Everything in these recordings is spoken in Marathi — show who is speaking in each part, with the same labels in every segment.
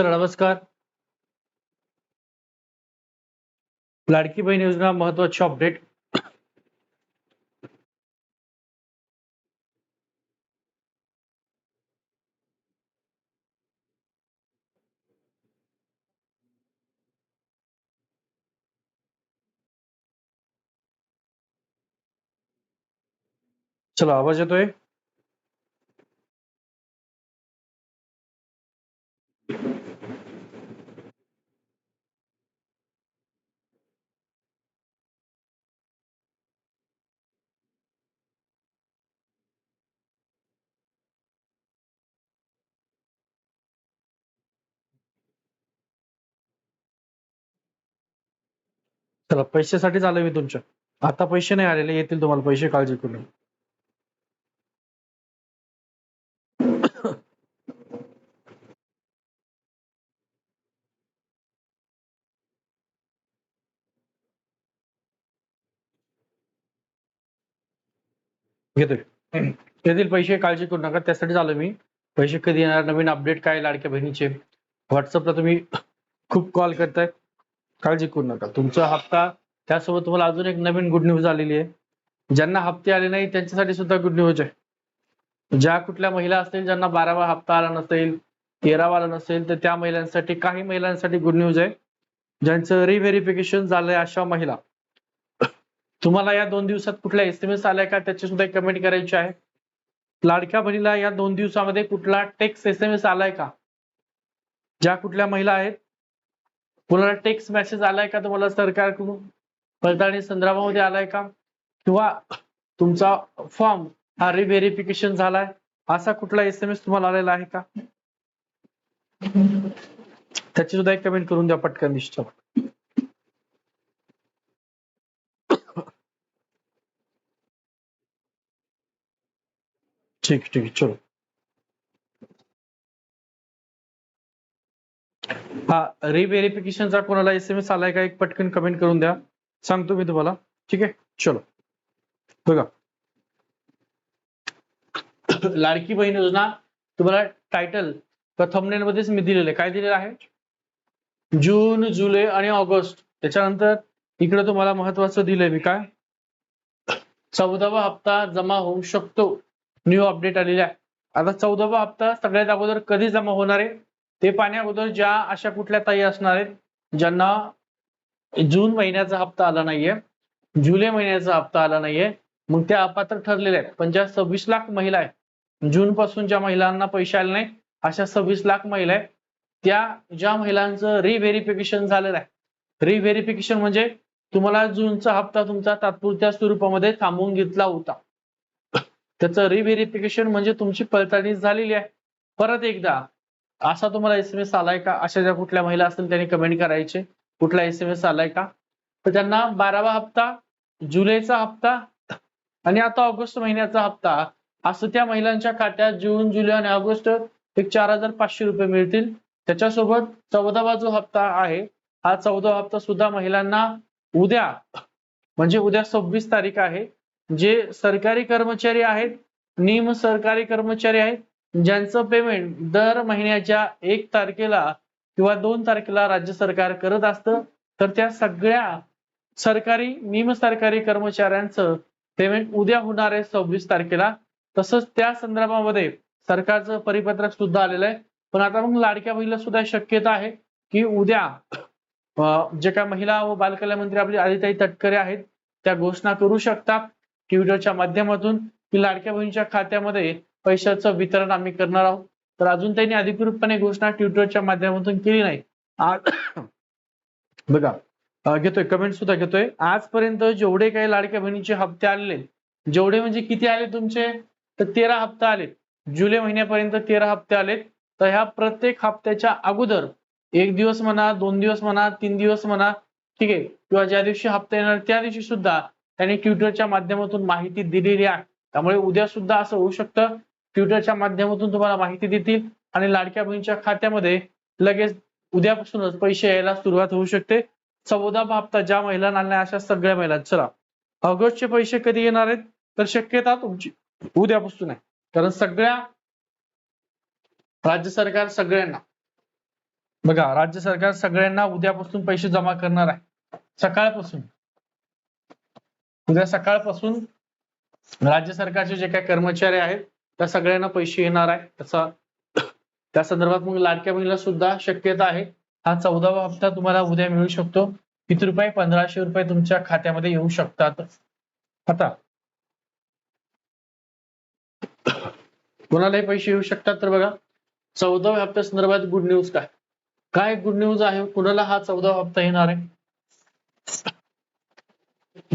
Speaker 1: चला नमस्कार। लाडकी बहीण योजना महत्वाची अपडेट। चला आवाज येतोय चला पैशासाठीच आलोय मी तुमच्या. आता पैसे नाही आलेले येतील तुम्हाला पैसे काळजी करू नका. घेतोय. येतील पैसे काळजी करू नका त्यासाठी आलो मी. पैसे कधी येणार नवीन अपडेट काय लाडक्या बहिणीचे. व्हॉट्सअपला तुम्ही खूप कॉल करताय. काळजी करू नका. तुमचा हप्ता त्यासोबत तुम्हाला अजून एक नवीन गुड न्यूज आलेली आहे. ज्यांना हप्ते आले नाही त्यांच्यासाठी सुद्धा गुड न्यूज आहे. ज्या कुठल्या महिला असतील ज्यांना बारावा हप्ता आला नसेल तेरावा आला नसेल तर त्या महिलांसाठी काही महिलांसाठी गुड न्यूज आहे. ज्यांचं रिव्हेरिफिकेशन झालंय अशा महिला. तुम्हाला या दोन दिवसात कुठला एस एम एस आलाय का त्याची सुद्धा कमेंट करायची आहे. लाडक्या बहिणीला या दोन दिवसामध्ये कुठला टेक्स्ट एस एम एस आलाय का? ज्या कुठल्या महिला आहेत कुणाला टेक्स्ट मेसेज आलाय का तुम्हाला सरकारकडून? पडताळणी संदर्भामध्ये आलाय का? किंवा तुमचा फॉर्म हा रिव्हेरिफिकेशन झालाय? असा कुठला एस एम एस तुम्हाला आलेला आहे का? त्याची सुद्धा एक कमेंट करून द्या पटकन निश्चित ठीक ठीक चलो. हा रिव्हेरिफिकेशनचा कोणाला एस एम एस आलाय का एक पटकन कमेंट करून द्या. सांगतो मी तुम्हाला. ठीक आहे? चलो. बघा. लाडकी बहीण योजना तुम्हाला टायटल थंबनेल मध्येच मी दिलेलं आहे. काय दिलेलं आहे? जून जुलै आणि ऑगस्ट. त्याच्यानंतर इकडे तुम्हाला महत्वाचं दिलंय मी काय? चौदावा हप्ता जमा होऊ शकतो. न्यू अपडेट आलेला आहे. आता चौदावा हप्ता सगळ्यात अगोदर कधी जमा होणार आहे? ते पाण्या अगोदर ज्या अशा कुठल्या ताई असणार आहेत ज्यांना जून महिन्याचा हप्ता आला नाहीये जुलै महिन्याचा हप्ता आला नाहीये मग त्या अपात्र ठरलेल्या आहेत. पण ज्या सव्वीस लाख महिला आहेत जून पासून ज्या महिलांना पैसे आले नाही अशा सव्वीस लाख महिला आहेत त्या ज्या महिलांचं रिव्हेरिफिकेशन झालेलं आहे. रिव्हेरिफिकेशन म्हणजे तुम्हाला जूनचा हप्ता तुमचा तात्पुरत्या स्वरूपामध्ये थांबवून घेतला होता. त्याचं रिव्हेरिफिकेशन म्हणजे तुमची पडताळणी झालेली आहे. परत एकदा असा तुम्हाला एस एम एस आलाय का? अशा ज्या कुठल्या महिला असतील त्यांनी कमेंट करायचे. कुठला एस एम एस आलाय का? तर त्यांना बारावा हप्ता जुलैचा हप्ता आणि आता ऑगस्ट महिन्याचा हप्ता. असं त्या महिलांच्या खात्यात जून जुलै आणि ऑगस्ट एक चार हजार पाचशे रुपये मिळतील. त्याच्यासोबत चौदावा जो हप्ता आहे हा चौदा हप्ता सुद्धा महिलांना उद्या म्हणजे उद्या सव्वीस तारीख आहे जे सरकारी कर्मचारी आहेत निम सरकारी कर्मचारी आहेत ज्यांचं पेमेंट दर महिन्याच्या एक तारखेला किंवा दोन तारखेला राज्य सरकार करत असतं तर त्या सगळ्या सरकारी निम सरकारी कर्मचाऱ्यांचं पेमेंट उद्या होणार आहे सव्वीस तारखेला. तसंच त्या संदर्भामध्ये सरकारचं परिपत्रक सुद्धा आलेलं आहे. पण आता मग लाडक्या बहिणीला सुद्धा शक्यता आहे की उद्या जे काय महिला व बालकल्याण मंत्री आपली आदिताई तटकरे आहेत त्या घोषणा करू शकतात. ट्विटरच्या माध्यमातून की लाडक्या बहिणीच्या खात्यामध्ये पैशाचं वितरण आम्ही करणार आहोत. तर अजून त्यांनी अधिकृतपणे घोषणा ट्विटरच्या माध्यमातून केली नाही. बघा घेतोय कमेंट सुद्धा घेतोय. आजपर्यंत जेवढे काही लाडक्या बहिणीचे हप्ते आलेले जेवढे म्हणजे किती आले तुमचे? तर तेरा हप्ते आले जुलै महिन्यापर्यंत तेरा हप्ते आलेत. तर ह्या प्रत्येक हप्त्याच्या अगोदर एक दिवस म्हणा दोन दिवस म्हणा तीन दिवस म्हणा ठीक आहे किंवा ज्या दिवशी हप्ता येणार त्या दिवशी सुद्धा त्यांनी ट्विटरच्या माध्यमातून माहिती दिलेली आहे. त्यामुळे उद्या सुद्धा असं होऊ शकतं. ट्विटरच्या माध्यमातून तुम्हाला माहिती देतील आणि लाडक्या बहिणीच्या खात्यामध्ये लगेच उद्यापासूनच पैसे यायला सुरुवात होऊ शकते. चौदा हप्ता ज्या महिलांना आल्या अशा सगळ्या महिला चला ऑगस्टचे पैसे कधी येणार आहेत? तर शक्यता तुमची उद्यापासून आहे. कारण सगळ्या राज्य सरकार सगळ्यांना बघा राज्य सरकार सगळ्यांना उद्यापासून पैसे जमा करणार आहे. सकाळपासून. उद्या सकाळपासून राज्य सरकारचे जे काही कर्मचारी आहेत त्या सगळ्यांना पैसे येणार आहे. त्याचा त्या संदर्भात मग लाडक्या बहिणीला सुद्धा शक्यता आहे. हा चौदावा हप्ता तुम्हाला उद्या मिळू शकतो. किती रुपये? पंधराशे रुपये तुमच्या खात्यामध्ये येऊ शकतात. आता कोणालाही पैसे येऊ शकतात तर बघा. चौदाव्या हप्त्या संदर्भात गुड न्यूज काय? काय गुड न्यूज आहे? कुणाला हा चौदावा हप्ता येणार आहे?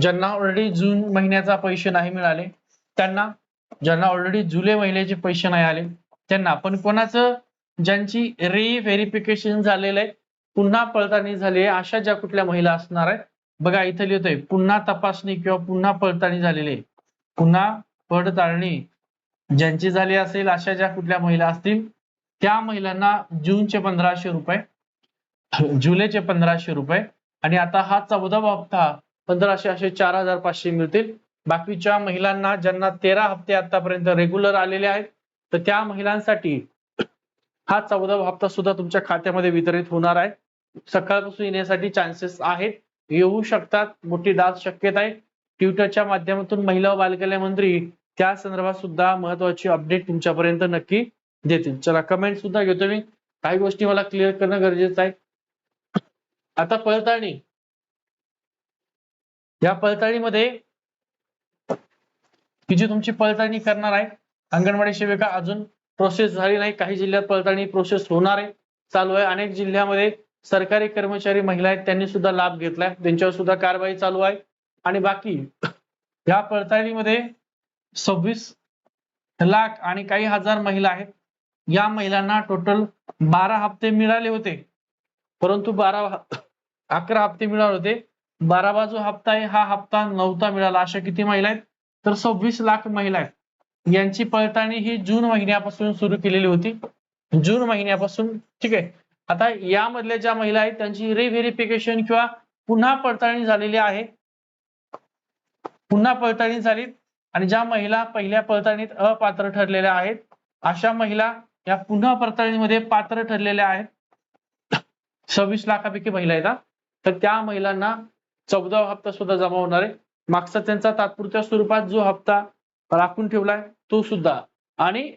Speaker 1: ज्यांना ऑलरेडी जून महिन्याचा पैसे नाही मिळाले त्यांना ज्यांना ऑलरेडी जुलै महिन्याचे पैसे नाही आले त्यांना पण कोणाचं ज्यांची री व्हेरिफिकेशन झालेलं आहे पुन्हा पडताळणी झाली आहे अशा ज्या कुठल्या महिला असणार आहेत बघा इथं लिहितोय पुन्हा तपासणी किंवा पुन्हा पडताळणी झालेली आहे. पुन्हा पडताळणी ज्यांची झाली असेल अशा ज्या कुठल्या महिला असतील त्या महिलांना जूनचे पंधराशे रुपये जुलैचे पंधराशे रुपये आणि आता हा चौदावा हप्ता पंधराशे असे चार हजार पाचशे मिळतील. बाकीच्या महिलांना ज्यांना तेरा हप्ते आतापर्यंत रेग्युलर आलेले आहेत तर त्या महिलांसाठी हा चौदावा हप्ता सुद्धा तुमच्या खात्यामध्ये वितरित होणार आहे. सकाळपासून येण्यासाठी चान्सेस आहेत. येऊ शकतात मोठी दाद शक्यता आहे. ट्विटरच्या माध्यमातून महिला व बालकल्याण मंत्री त्या संदर्भात सुद्धा महत्वाची अपडेट तुमच्यापर्यंत नक्की देतील. चला कमेंट सुद्धा घेतो मी. काही गोष्टी मला क्लिअर करणं गरजेचं आहे. आता पडताळणी या पडताळणीमध्ये की जी तुमची पडताळणी करणार आहे. अंगणवाडी सेविका अजून प्रोसेस झाली नाही. काही जिल्ह्यात पडताळणी प्रोसेस होणार आहे. चालू आहे. अनेक जिल्ह्यामध्ये सरकारी कर्मचारी महिला आहेत. त्यांनी सुद्धा लाभ घेतलाय. त्यांच्यावर सुद्धा कारवाई चालू आहे. आणि बाकी या पडताळणीमध्ये सव्वीस लाख आणि काही हजार महिला आहेत. या महिलांना टोटल बारा हप्ते मिळाले होते. परंतु बारा अकरा हप्ते मिळाले होते. बारा बाजू हप्ता आहे. हा हप्ता नव्हता मिळाला. अशा किती महिला आहेत? तर सव्वीस लाख महिला आहेत. यांची पडताळणी ही जून महिन्यापासून सुरू केलेली होती. जून महिन्यापासून ठीक आहे. आता यामधल्या ज्या महिला आहेत त्यांची रिव्हेरिफिकेशन किंवा पुन्हा पडताळणी झालेली आहे. पुन्हा पडताळणी झाली. आणि ज्या महिला पहिल्या पडताळणीत अपात्र ठरलेल्या आहेत अशा महिला या पुन्हा पडताळणीमध्ये पात्र ठरलेल्या आहेत. सव्वीस लाखापैकी महिला आहेत तर त्या महिलांना चौदा हप्ता सुद्धा जमा होणार आहे. मागचा त्यांचा तात्पुरत्या स्वरूपात जो हप्ता राखून ठेवलाय तो सुद्धा. आणि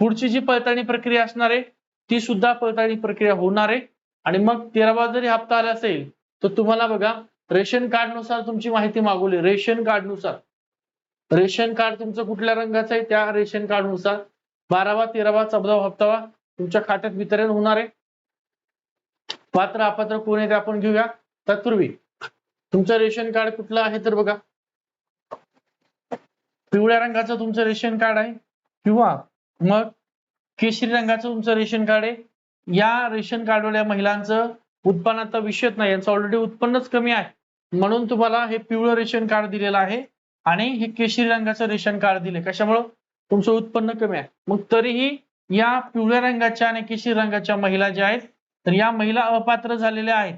Speaker 1: पुढची जी पडताळणी प्रक्रिया असणार आहे ती सुद्धा पडताळणी प्रक्रिया होणार आहे. आणि मग तेरावा जरी हप्ता आला असेल तर तुम्हाला बघा रेशन कार्डनुसार तुमची माहिती मागवली. रेशन कार्डनुसार रेशन कार्ड तुमचं कुठल्या रंगाचं आहे त्या रेशन कार्डनुसार बारावा तेरावा चौदावा हप्तावा तुमच्या खात्यात वितरण होणार आहे. पात्र अपात्र कोण आहे ते आपण घेऊया. तत्पूर्वी तुमचं रेशन कार्ड कुठलं आहे तर बघा. पिवळ्या रंगाचं तुमचं रेशन कार्ड आहे किंवा मग केशरी रंगाचं तुमचं रेशन कार्ड आहे. या रेशन कार्डवाल्या महिलांचं उत्पन्न आता विषयच नाही यांचं ऑलरेडी उत्पन्नच कमी आहे. म्हणून तुम्हाला हे पिवळं रेशन कार्ड दिलेलं आहे आणि हे केशरी रंगाचं रेशन कार्ड दिले कशामुळं? तुमचं उत्पन्न कमी आहे. मग तरीही या पिवळ्या रंगाच्या आणि केशरी रंगाच्या महिला ज्या आहेत तर या महिला अपात्र झालेल्या आहेत.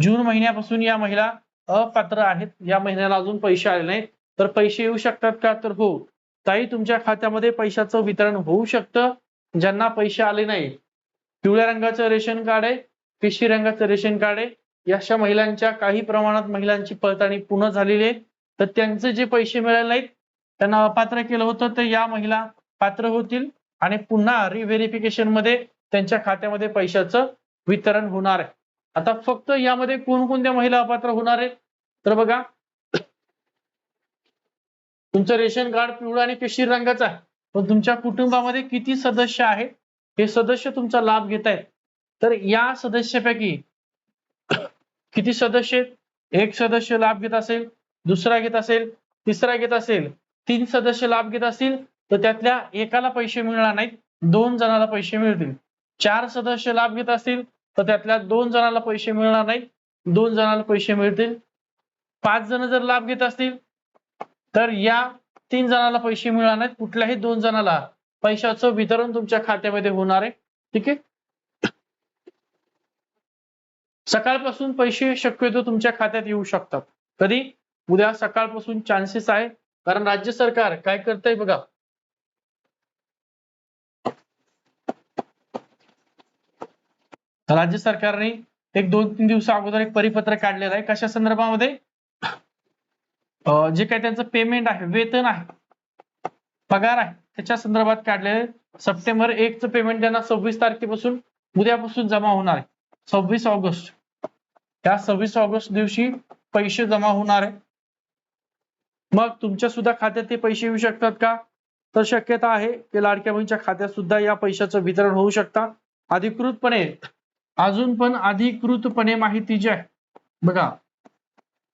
Speaker 1: जून महिन्यापासून या महिला अपात्र आहेत. या महिन्याला अजून पैसे आले नाहीत. तर पैसे येऊ शकतात का? तर हो. ताई तुमच्या खात्यामध्ये पैशाचं वितरण होऊ शकतं ज्यांना पैसे आले नाही. पिवळ्या रंगाचं रेशन कार्ड आहे पिशी रंगाचं रेशन कार्ड आहे. अशा महिलांच्या काही प्रमाणात महिलांची पडताळणी पूर्ण झालेली आहे. तर त्यांचे जे पैसे मिळाले नाहीत त्यांना अपात्र केलं होतं तर या महिला पात्र होतील आणि पुन्हा रिव्हेरिफिकेशनमध्ये त्यांच्या खात्यामध्ये पैशाचं वितरण होणार आहे. आता फक्त यामध्ये कोणकोणत्या महिला अपात्र होणार आहेत? तर बघा तुमचं रेशन कार्ड पिवळं आणि केशरी रंगाचं आहे. पण तुमच्या कुटुंबामध्ये किती सदस्य आहेत? हे सदस्य तुमचा लाभ घेत आहेत. तर या सदस्यापैकी किती सदस्य आहेत? एक सदस्य लाभ घेत असेल दुसरा घेत असेल तिसरा घेत असेल तीन सदस्य लाभ घेत असतील तर त्यातल्या एकाला पैसे मिळणार नाहीत दोन जणाला पैसे मिळतील. चार सदस्य लाभ घेत असतील तर त्यातल्या दोन जणाला पैसे मिळणार नाहीत. दोन जणाला पैसे मिळतील. पाच जण जर लाभ घेत असतील तर या तीन जणाला पैसे मिळणार नाहीत. कुठल्याही दोन जणाला पैशाचं वितरण तुमच्या खात्यामध्ये होणार आहे. ठीक आहे? सकाळपासून पैसे शक्यतो तुमच्या खात्यात येऊ शकतात. कधी? उद्या सकाळपासून चान्सेस आहे कारण राज्य सरकार काय करतंय बघा. राज्य सरकारने एक दोन तीन दिवसा अगोदर एक परिपत्र काढलेलं आहे. कशा संदर्भामध्ये? जे काही त्यांचं पेमेंट आहे वेतन आहे पगार आहे त्याच्या संदर्भात काढलेले सप्टेंबर एकचं पेमेंट त्यांना सव्वीस तारखेपासून उद्यापासून जमा होणार आहे. सव्वीस ऑगस्ट. त्या सव्वीस ऑगस्ट दिवशी पैसे जमा होणार आहे. मग तुमच्या सुद्धा खात्यात ते पैसे येऊ शकतात का? तर शक्यता आहे की लाडक्या बहिणीच्या खात्यात सुद्धा या पैशाचं वितरण होऊ शकता. अधिकृतपणे अजून पण अधिकृतपणे माहिती जी आहे बघा.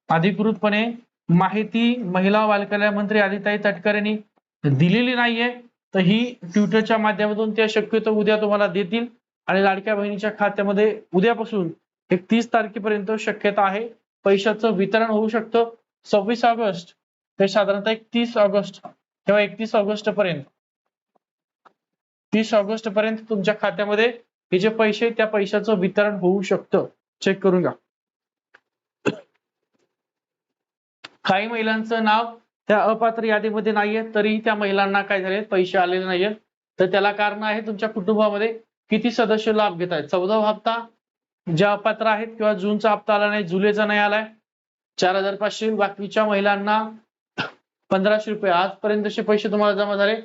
Speaker 1: अधिकृतपणे माहिती महिला बालकल्याण मंत्री आदिताई तटकर यांनी दिलेली नाहीये तर ही ट्विटरच्या माध्यमातून त्या शक्यतो उद्या तुम्हाला देतील आणि लाडक्या बहिणीच्या खात्यामध्ये उद्यापासून एकतीस तारखेपर्यंत शक्यता आहे. पैशाचं वितरण होऊ शकतं. सव्वीस ऑगस्ट ते साधारणतः एकतीस ऑगस्ट किंवा एकतीस ऑगस्ट पर्यंत. तीस ऑगस्ट पर्यंत तुमच्या खात्यामध्ये हे जे पैसे त्या पैशाचं वितरण होऊ शकतं. चेक करून घ्या. काही महिलांचं नाव त्या अपात्र यादीमध्ये नाहीये तरी त्या महिलांना काय झाले पैसे आलेले नाहीयेत. तर त्याला कारण आहे तुमच्या कुटुंबामध्ये किती सदस्य लाभ घेत आहेत? चौदा हप्ता ज्या अपात्र आहेत किंवा जूनचा हप्ता आला नाही जुलैचा नाही आलाय चार हजार पाचशे. बाकीच्या महिलांना पंधराशे रुपये. आजपर्यंतचे पैसे तुम्हाला जमा झाले.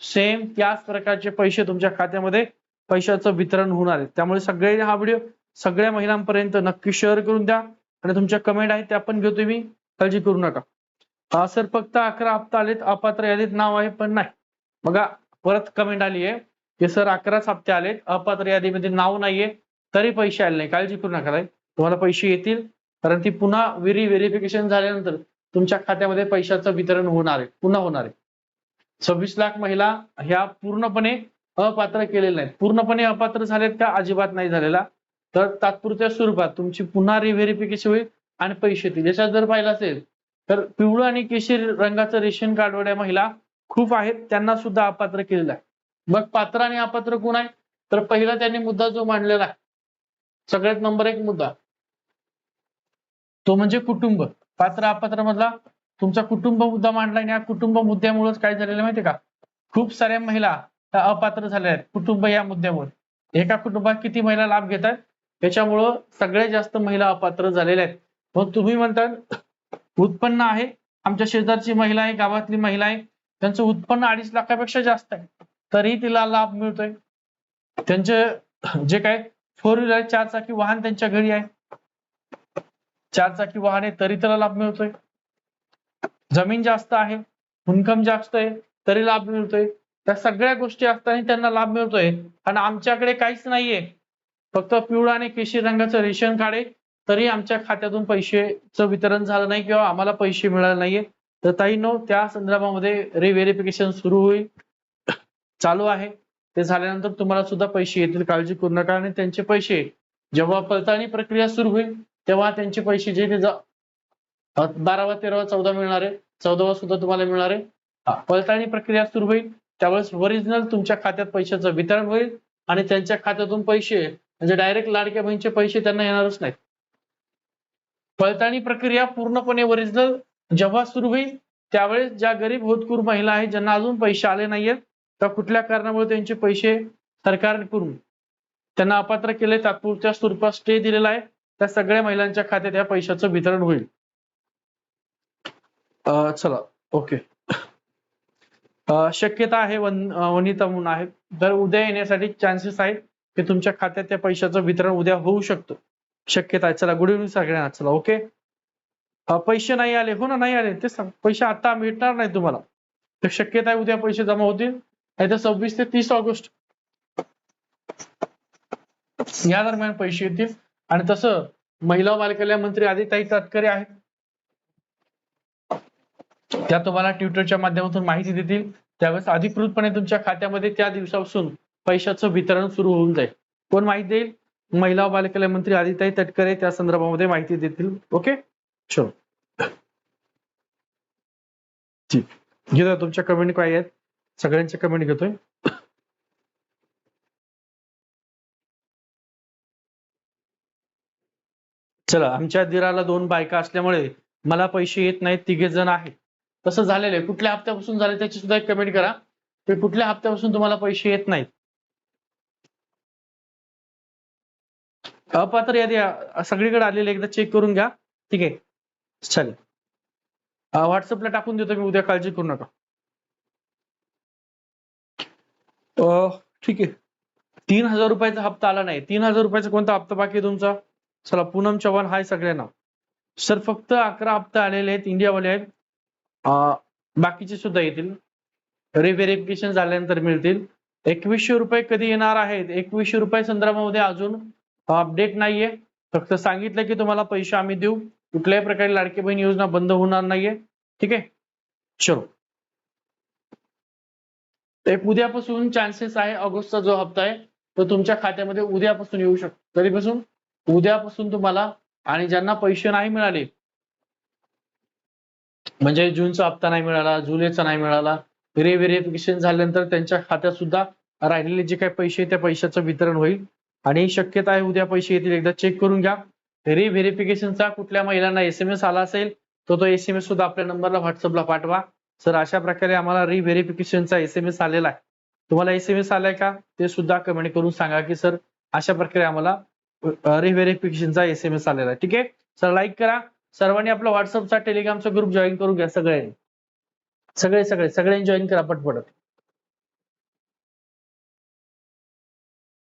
Speaker 1: सेम त्याच प्रकारचे पैसे तुमच्या खात्यामध्ये पैशाचं वितरण होणार आहे. त्यामुळे सगळे हा व्हिडिओ सगळ्या महिलांपर्यंत नक्की शेअर करून द्या आणि तुमच्या कमेंट आहेत त्या पण घेतो मी काळजी करू नका. हा सर फक्त अकरा हप्ता आलेत. अपात्र यादीत नाव आहे पण नाही. बघा परत कमेंट आली आहे. की सर अकराच हप्ते आलेत. अपात्र यादीमध्ये नाव नाहीये. तरी पैसे आले नाही काळजी करू नका तुम्हाला पैसे येतील. कारण ती पुन्हा व्हेरी व्हेरिफिकेशन झाल्यानंतर तुमच्या खात्यामध्ये पैशाचं वितरण होणार आहे. पुन्हा होणार आहे. सव्वीस लाख महिला ह्या पूर्णपणे अपात्र केलेले नाहीत पूर्णपणे अपात्र झालेत का? अजिबात नाही झालेला. तर तात्पुरत्या स्वरूपात तुमची पुन्हा रिव्हेरिफिकेशन होईल आणि पैसे येतील. याच्यात जर पाहिलं असेल तर पिवळं आणि केशरी रंगाचं रेशन कार्डवाल्या महिला खूप आहेत. त्यांना सुद्धा अपात्र केलेलं आहे. मग पात्र आणि अपात्र कोण आहे? तर पहिला त्यांनी मुद्दा जो मांडलेला आहे सगळ्यात नंबर एक मुद्दा तो म्हणजे कुटुंब. पात्र अपात्र मधला तुमचा कुटुंब मुद्दा मांडला आणि या कुटुंब मुद्द्यामुळेच काय झालेलं माहितीये का? खूप साऱ्या महिला अपात्र झाल्या आहेत. कुटुंब या मुद्द्यामुळे एका कुटुंबात किती महिला लाभ घेत आहेत त्याच्यामुळं सगळ्यात जास्त महिला अपात्र झालेल्या आहेत. मग तुम्ही म्हणतात उत्पन्न आहे. आमच्या शेजारची महिला आहे गावातली महिला आहे. त्यांचं उत्पन्न अडीच लाखापेक्षा जास्त आहे. तरीही तिला लाभ मिळतोय. त्यांचे जे काय फोर व्हीलर चार चाकी वाहन त्यांच्या घरी आहे. चार चाकी वाहन आहे तरी त्याला लाभ मिळतोय. जमीन जास्त आहे इन्कम जास्त आहे तरी लाभ मिळतोय. त्या सगळ्या गोष्टी असताना त्यांना लाभ मिळतोय. आणि आमच्याकडे काहीच नाहीये. फक्त पिवळा आणि केशरी रंगाचं रेशन कार्ड आहे. तरी आमच्या खात्यातून पैसेचं वितरण झालं नाही किंवा आम्हाला पैसे मिळाले नाहीये. तर ताईनो त्या संदर्भामध्ये रिव्हेरिफिकेशन सुरू होईल. चालू आहे. ते झाल्यानंतर तुम्हाला सुद्धा पैसे येतील. काळजी करू नका. आणि त्यांचे पैसे जेव्हा पडताळणी प्रक्रिया सुरू होईल तेव्हा त्यांचे पैसे जे ते बारावा तेरावा चौदा मिळणार आहे. चौदावा सुद्धा तुम्हाला मिळणार आहे. पडताळणी प्रक्रिया सुरू होईल. त्यावेळेस ओरिजिनल तुमच्या खात्यात पैशाचं वितरण होईल आणि त्यांच्या खात्यातून पैसे म्हणजे डायरेक्ट लाडक्या बहिणीचे पैसे त्यांना येणारच नाहीत. पडताळणी प्रक्रिया पूर्णपणे ओरिजिनल जेव्हा सुरू होईल त्यावेळेस ज्या गरीब होतकूर महिला आहेत ज्यांना अजून पैसे आले नाहीयेत तर कुठल्या कारणामुळे त्यांचे पैसे सरकारकडून त्यांना अपात्र केले तात्पुरत्या स्वरूपात स्टे दिलेला आहे त्या सगळ्या महिलांच्या खात्यात या पैशाचं वितरण होईल. अं, चला ओके. शक्यता आहे वन वनिता म्हणून आहे. तर उद्या येण्यासाठी चान्सेस आहेत की तुमच्या खात्यात त्या पैशाचं वितरण उद्या होऊ शकतो. शक्यता आहे. चला गुड इव्हनिंग सगळ्यांना. चला ओके पैसे नाही आले. हो ना नाही आले. ते सांग. पैसे आता मिळणार नाही तुम्हाला. तर शक्यता आहे उद्या पैसे जमा होतील. नाही तर सव्वीस ते तीस ऑगस्ट या दरम्यान पैसे येतील. आणि तसं महिला बालकल्याण मंत्री आदिताई तटकरे आहेत. त्या तुम्हाला ट्विटरच्या माध्यमातून माहिती देतील. त्यावेळेस अधिकृतपणे तुमच्या खात्यामध्ये त्या दिवसापासून पैशाचं वितरण सुरू होऊन जाईल. कोण माहिती देईल? महिला व बालकल्याण मंत्री आदिताई तटकरे त्या संदर्भामध्ये माहिती देतील. ओके? चलो. ठीक घेतोय तुमच्या कमेंट काय आहेत? सगळ्यांच्या कमेंट घेतोय. चला आमच्या दिराला दोन बायका असल्यामुळे मला पैसे येत नाहीत. तिघे जण आहेत. तसं झालेलं आहे. कुठल्या हप्त्यापासून झाले त्याची सुद्धा एक कमेंट करा. की कुठल्या हप्त्यापासून तुम्हाला पैसे येत नाहीत? अपात्र यादी सगळीकडे आलेली एकदा चेक करून घ्या. ठीक आहे. चालेल. व्हॉट्सअपला टाकून देतो मी उद्या काळजी करू नका. ठीक आहे. तीन हजार रुपयाचा हप्ता आला नाही. तीन हजार रुपयाचा कोणता हप्ता बाकी आहे तुमचा? चला पूनम चव्हाण हाय सगळ्यांना. सर फक्त अकरा हप्ता आलेले आहेत इंडियावाले आहेत. बाकीचे सुद्धा येतील. रिव्हेरिफिकेशन झाल्यानंतर मिळतील. एकवीसशे रुपये कधी येणार आहेत? एकवीसशे रुपये संदर्भामध्ये अजून अपडेट नाहीये. फक्त सांगितलं की तुम्हाला पैसे आम्ही देऊ. कुठल्याही प्रकारे लाडकी बहीण योजना बंद होणार नाहीये. ठीक आहे? चलो. एक उद्यापासून चान्सेस आहे ऑगस्टचा जो हप्ता आहे तो तुमच्या खात्यामध्ये उद्यापासून येऊ शकतो. तरीपासून उद्यापासून तुम्हाला आणि ज्यांना पैसे नाही मिळाले म्हणजे जूनचा हप्ता नाही मिळाला जुलैचा नाही मिळाला रिव्हेरिफिकेशन झाल्यानंतर त्यांच्या खात्यात सुद्धा राहिलेले जे काही पैसे आहेत त्या पैशाचं वितरण होईल. आणि शक्यता आहे उद्या पैसे येतील एकदा चेक करून घ्या. रिव्हेरिफिकेशनचा कुठल्या महिलांना एस एम एस आला असेल तर तो एस एम एस सुद्धा आपल्या नंबरला व्हॉट्सअपला पाठवा. सर अशा प्रकारे आम्हाला रिव्हेरिफिकेशनचा एस एम एस आलेला आहे. तुम्हाला एस एम एस आलाय का? ते सुद्धा कमेंट करून सांगा की सर अशा प्रकारे आम्हाला रिव्हेरिफिकेशनचा एस एम एस आलेला आहे. ठीक आहे? सर लाईक करा. सर्वांनी आपला व्हॉट्सअपचा टेलिग्रामचा ग्रुप जॉईन करून घ्या सगळ्यांनी सगळे सगळे सगळ्यांनी जॉईन करा पटपट